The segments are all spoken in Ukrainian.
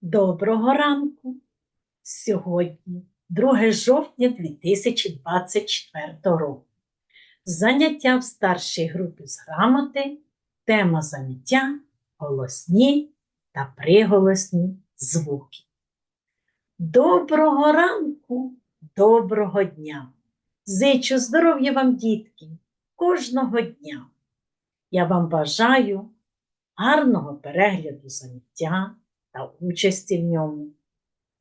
Доброго ранку! Сьогодні 2 жовтня 2024 року. Заняття в старшій групі з грамоти, тема заняття голосні та приголосні звуки. Доброго ранку, доброго дня! Зичу здоров'я вам, дітки, кожного дня. Я вам бажаю гарного перегляду заняття та участі в ньому.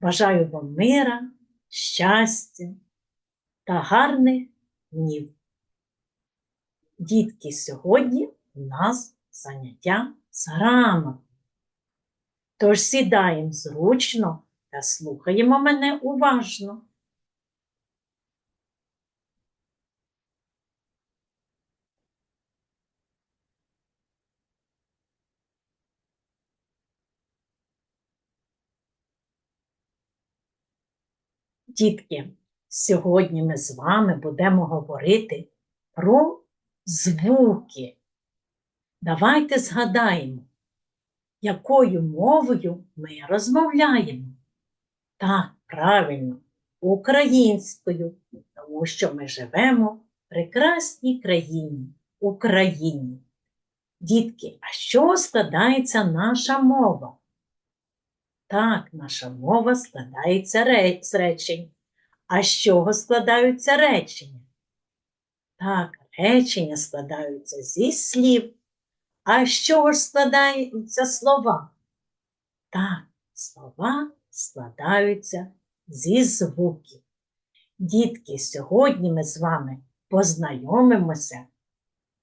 Бажаю вам мира, щастя та гарних днів. Дітки, сьогодні у нас заняття з грамоти. Тож сідаємо зручно та слухаємо мене уважно. Дітки, сьогодні ми з вами будемо говорити про звуки. Давайте згадаємо, якою мовою ми розмовляємо. Так, правильно, українською, тому що ми живемо в прекрасній країні, Україні. Дітки, а чого складається наша мова? Так, наша мова складається з речень. А з чого складаються речення? Так, речення складаються зі слів. А з чого ж складаються слова? Так, слова складаються зі звуків. Дітки, сьогодні ми з вами познайомимося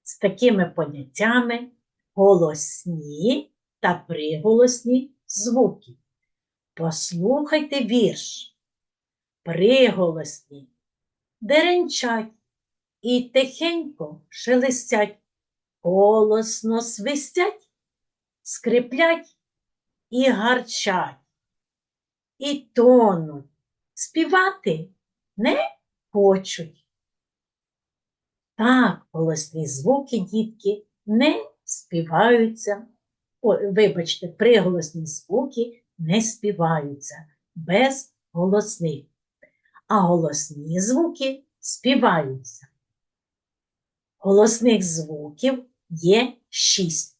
з такими поняттями голосні та приголосні звуки. Послухайте вірш. Приголосні деренчать і тихенько шелестять, голосно свистять, скриплять і гарчать, і тонуть, співати не хочуть. Так, голосні звуки, дітки, не співаються. О, вибачте, приголосні звуки не співаються без голосних, а голосні звуки співаються. Голосних звуків є шість.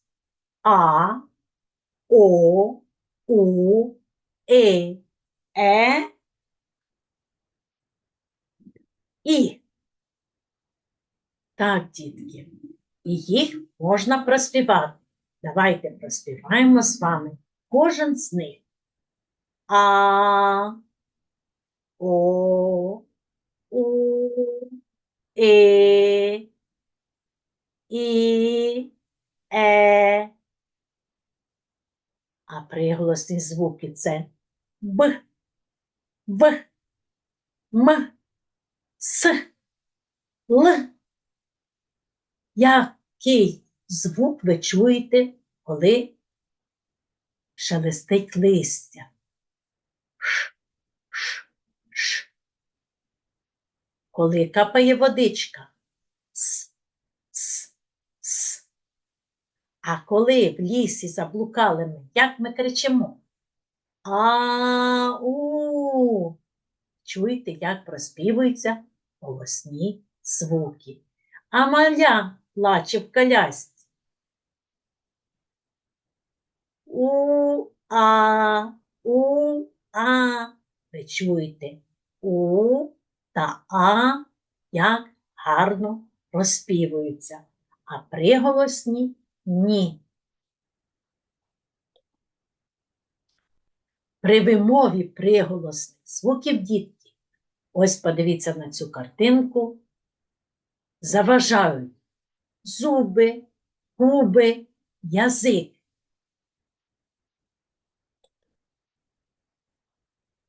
А, О, У, Е, Е, І. Так, дітки, і їх можна проспівати. Давайте проспіваємо з вами кожен з них. А, О, У, Е, І, Е. А приголосні звуки це Б, В, М, С, Л. Який звук ви чуєте, коли шелестить листя? Ш, ш, ш. Коли капає водичка. С, с, с. А коли в лісі заблукали ми, як ми кричимо? А-у. Чуєте, як проспівуються голосні звуки. А маля плаче в колясці. У-а, у-а. Ви чуєте у та а, як гарно розпівуються, а приголосні ні. При вимові приголосних звуків дітки, ось подивіться на цю картинку, заважають зуби, губи, язик.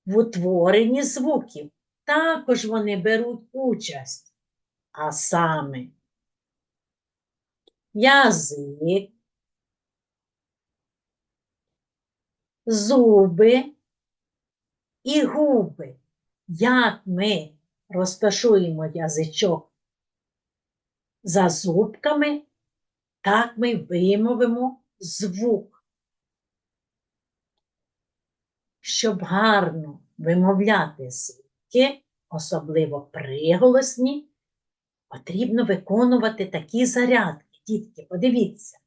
В утворенні звуків також вони беруть участь, а саме язик, зуби і губи. Як ми розташуємо язичок за зубками, так ми вимовимо звук. щоб гарно вимовляти звуки, особливо приголосні, потрібно виконувати такі зарядки. Дітки, подивіться.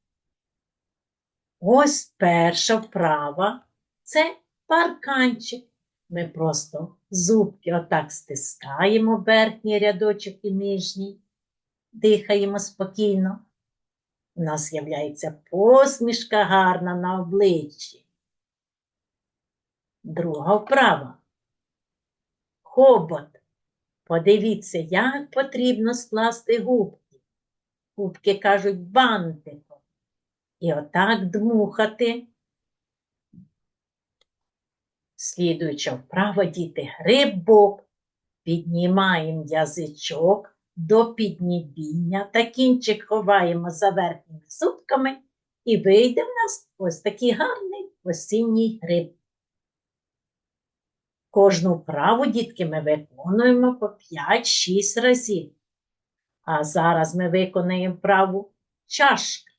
Ось перша вправа це парканчик. Ми просто зубки отак стискаємо верхній рядочок і нижній, дихаємо спокійно. У нас з'являється посмішка гарна на обличчі. Друга вправа. Хобот. Подивіться, як потрібно скласти губки. Губки кажуть бантиком. І отак дмухати. Слідуюча вправа, діти, грибок. Піднімаємо язичок до піднібіння та кінчик ховаємо за верхніми зубками і вийде в нас ось такий гарний осінній гриб. Кожну вправу, дітки, ми виконуємо по 5-6 разів. А зараз ми виконаємо вправу чашка.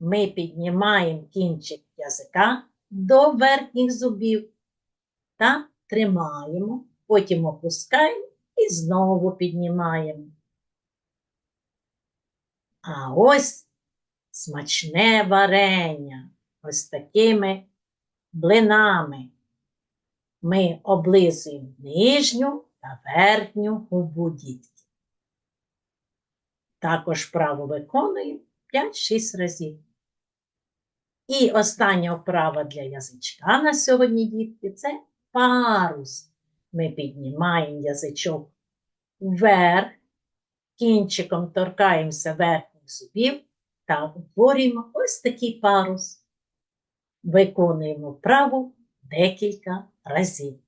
Ми піднімаємо кінчик язика до верхніх зубів та тримаємо, потім опускаємо і знову піднімаємо. А ось смачне варення, ось такими блинами. Ми облизуємо нижню та верхню губу дітки. Також вправо виконуємо 5-6 разів. І остання вправа для язичка на сьогодні, дітки, це парус. Ми піднімаємо язичок вверх, кінчиком торкаємося верхніх зубів та утворюємо ось такий парус. Виконуємо вправу декілька разів.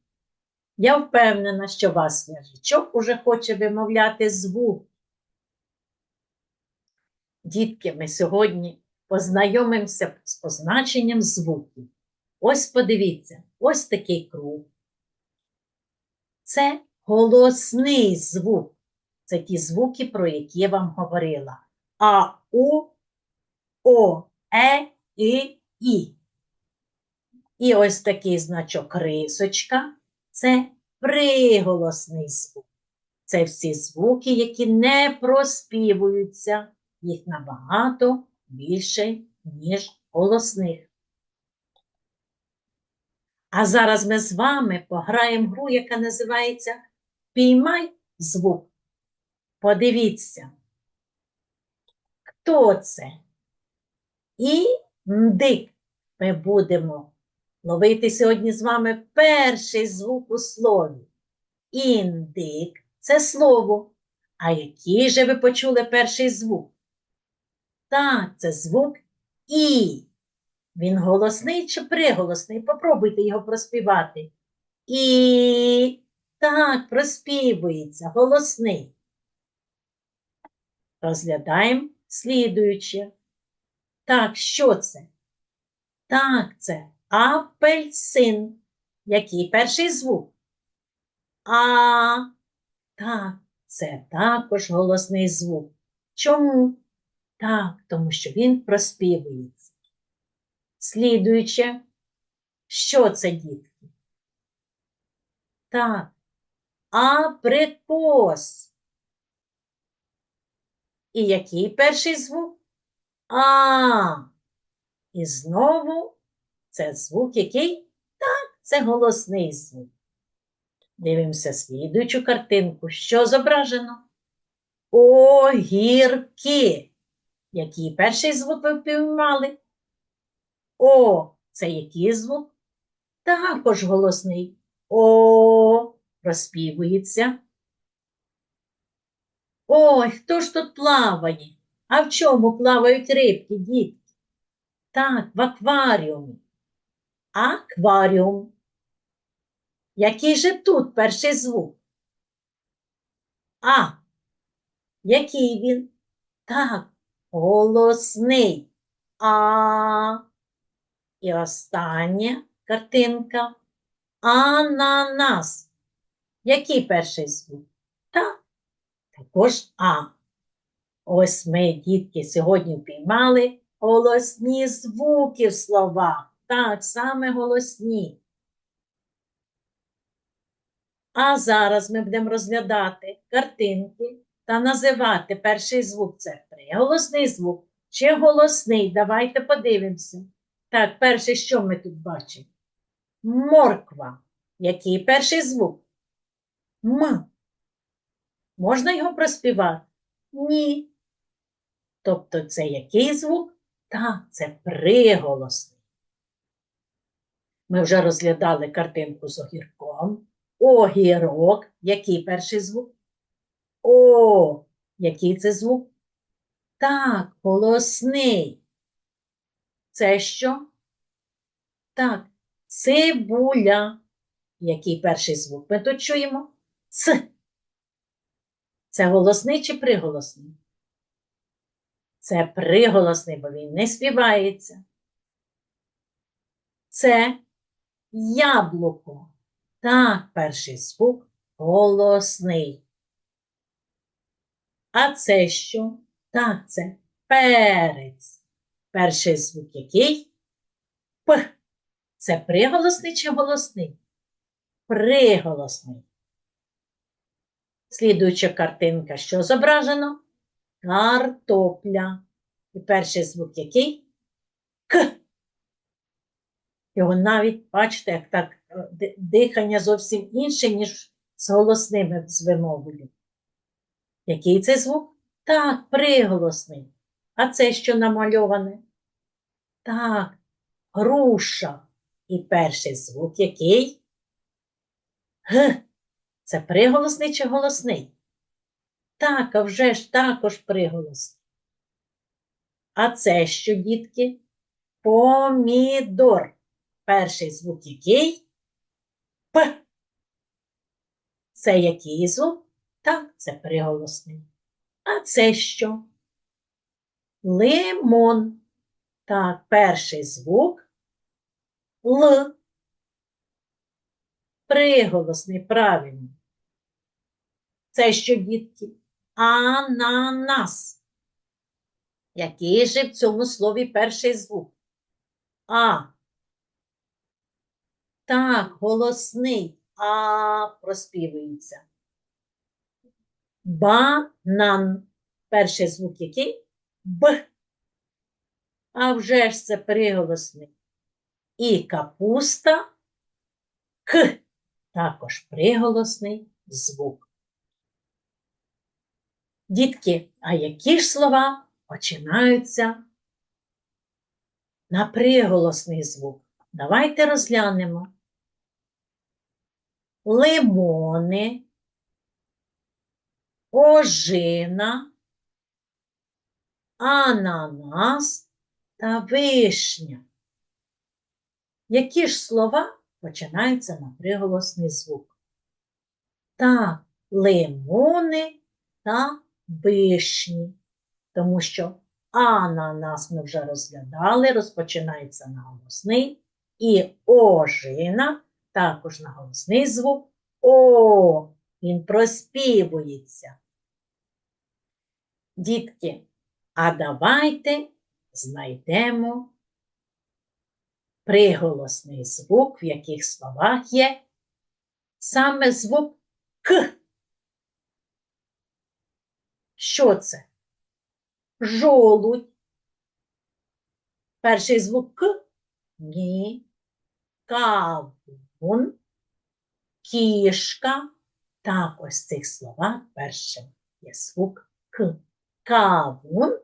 Я впевнена, що вас язичок уже хоче вимовляти звук. Дітки, ми сьогодні познайомимося з позначенням звуків. Ось подивіться, ось такий круг. Це голосний звук. Це ті звуки, про які я вам говорила. А, У, О, Е, І, І. І ось такий значок рисочка це приголосний звук. Це всі звуки, які не проспівуються, їх набагато більше, ніж голосних. А зараз ми з вами пограємо гру, яка називається Піймай звук. Подивіться, хто це? Індик. Ми будемо ловити сьогодні з вами перший звук у слові. Індик це слово. А який же ви почули перший звук? Так, це звук І. Він голосний чи приголосний? Попробуйте його проспівати. І так, проспівується, голосний. Розглядаємо слідуюче. Так, що це? Так, це апельсин. Який перший звук? А. Так, це також голосний звук. Чому? Так, тому що він проспівується. Слідуюче, що це, дітки? Так, априкос. І який перший звук? А. І знову це звук який? Так, це голосний звук. Дивимося слідуючу картинку. Що зображено? Огірки. Який перший звук ви впіймали? О, це який звук? Також голосний. О, розпівується. Ой, хто ж тут плаває? А в чому плавають рибки, дітки? Так, в акваріумі. Акваріум. Який же тут перший звук? А. Який він? Так, голосний. А. І остання картинка. Ананас. Який перший звук? Так, також А. Ось ми, дітки, сьогодні впіймали голосні звуки в словах. Так, саме голосні. А зараз ми будемо розглядати картинки та називати перший звук це приголосний звук чи голосний. Давайте подивимося. Так, перший, що ми тут бачимо? Морква. Який перший звук? М. Можна його проспівати? Ні. Тобто це який звук? Так, це приголосний. Ми вже розглядали картинку з огірком. Огірок. Який перший звук? О, який це звук? Так, голосний. Це що? Так, цибуля. Який перший звук? Ми тут чуємо? Ц. Це голосний чи приголосний? Це приголосний, бо він не співається. Це яблуко. Так, перший звук голосний. А це що? Так, це перець. Перший звук який? П. Це приголосний чи голосний? Приголосний. Слідуюча картинка, що зображено? Картопля. І перший звук який? К. Його навіть, бачите, як так е, дихання зовсім інше, ніж з голосними з вимовою. Який це звук? Так, приголосний. А це що намальоване? Так, груша. І перший звук який? Г. Це приголосний чи голосний? Так, а вже ж також приголосний. А це що, дітки? Помідор. Перший звук який? П. Це який звук? Так, це приголосний. А це що? Лимон. Так, перший звук Л. Приголосний, правильно. Це що, дітки? Ананас. Який же в цьому слові перший звук? А. Так, голосний. А проспівується. Банан. Перший звук який? Б. А вже ж це приголосний. І капуста К. Також приголосний звук. Дітки, а які ж слова починаються на приголосний звук? Давайте розглянемо. Лимони, ожина, ананас та вишня. Які ж слова починаються на приголосний звук? Так, лимони та вишні. Тому що ананас ми вже розглядали, розпочинається на голосний, і ожина також на голосний звук. О, він проспівується. Дітки, а давайте знайдемо приголосний звук, в яких словах є саме звук К. Що це? Жолудь. Перший звук К. Ні. Кавун. Кішка. Так, ось цих словах першим є звук К. Кавун.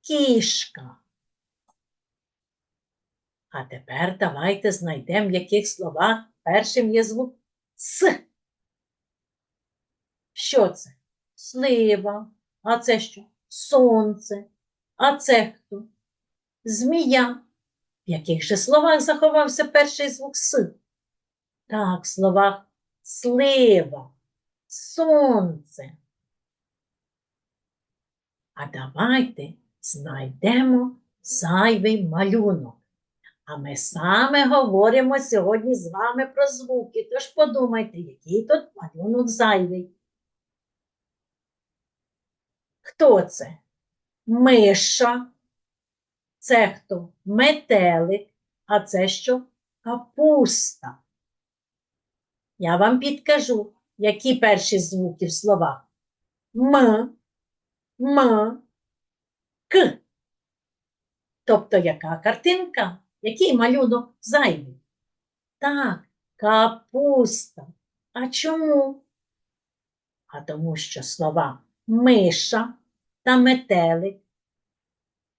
Кішка. А тепер давайте знайдемо, в яких словах першим є звук С. Що це? Слива. А це що? Сонце. А це хто? Змія. В яких же словах заховався перший звук С? Так, в словах слива, сонце. А давайте знайдемо зайвий малюнок. А ми саме говоримо сьогодні з вами про звуки, тож подумайте, який тут малюнок зайвий. Хто це? Миша. Це хто? Метелик. А це що? Капуста. Я вам підкажу, які перші звуки в словах. М, М, К. Тобто яка картинка? Який малюнок зайвий? Так, капуста. А чому? А тому що слова миша та метелик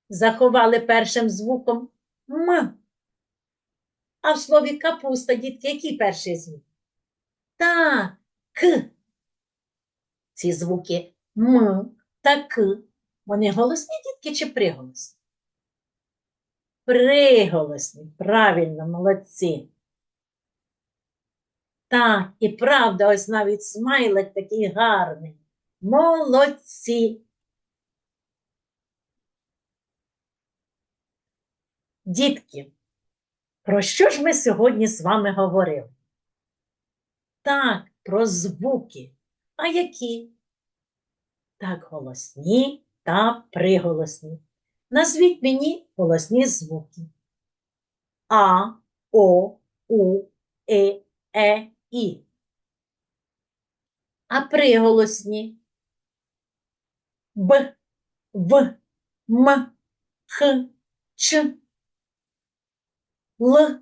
заховали першим звуком М. А в слові капуста, дітки, який перший звук? Так, К. Ці звуки М та К. Вони голосні дітки чи приголосні? Приголосні, правильно, молодці. Так, і правда, ось навіть смайлик такий гарний. Молодці. Дітки, про що ж ми сьогодні з вами говорили? Так, про звуки. А які? Так, голосні та приголосні. Назвіть мені голосні звуки. А, О, У, Е, Е, І. А приголосні Б, В, М, Х, Ч, Л,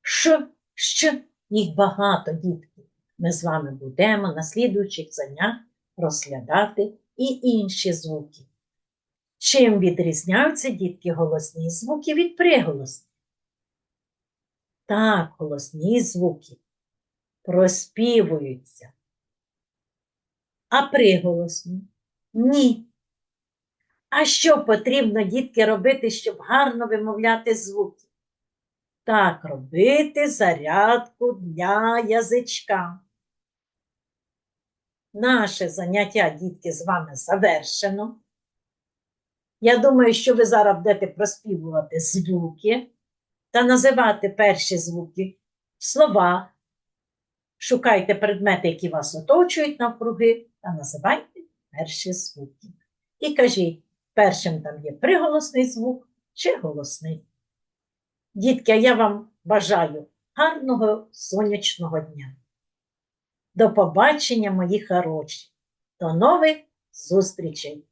Ш, Щ. Їх багато, дітки. Ми з вами будемо на слідуючих заняттях розглядати і інші звуки. Чим відрізняються дітки голосні звуки від приголосних? Так, голосні звуки проспівуються. А приголосні? Ні. А що потрібно, дітки, робити, щоб гарно вимовляти звуки? Так, робити зарядку для язичка. Наше заняття, дітки, з вами завершено. Я думаю, що ви зараз будете проспівувати звуки та називати перші звуки в словах. Шукайте предмети, які вас оточують навкруги, та називайте перші звуки. І кажіть, першим там є приголосний звук чи голосний. Дітки, я вам бажаю гарного сонячного дня. До побачення, мої хороші. До нових зустрічей!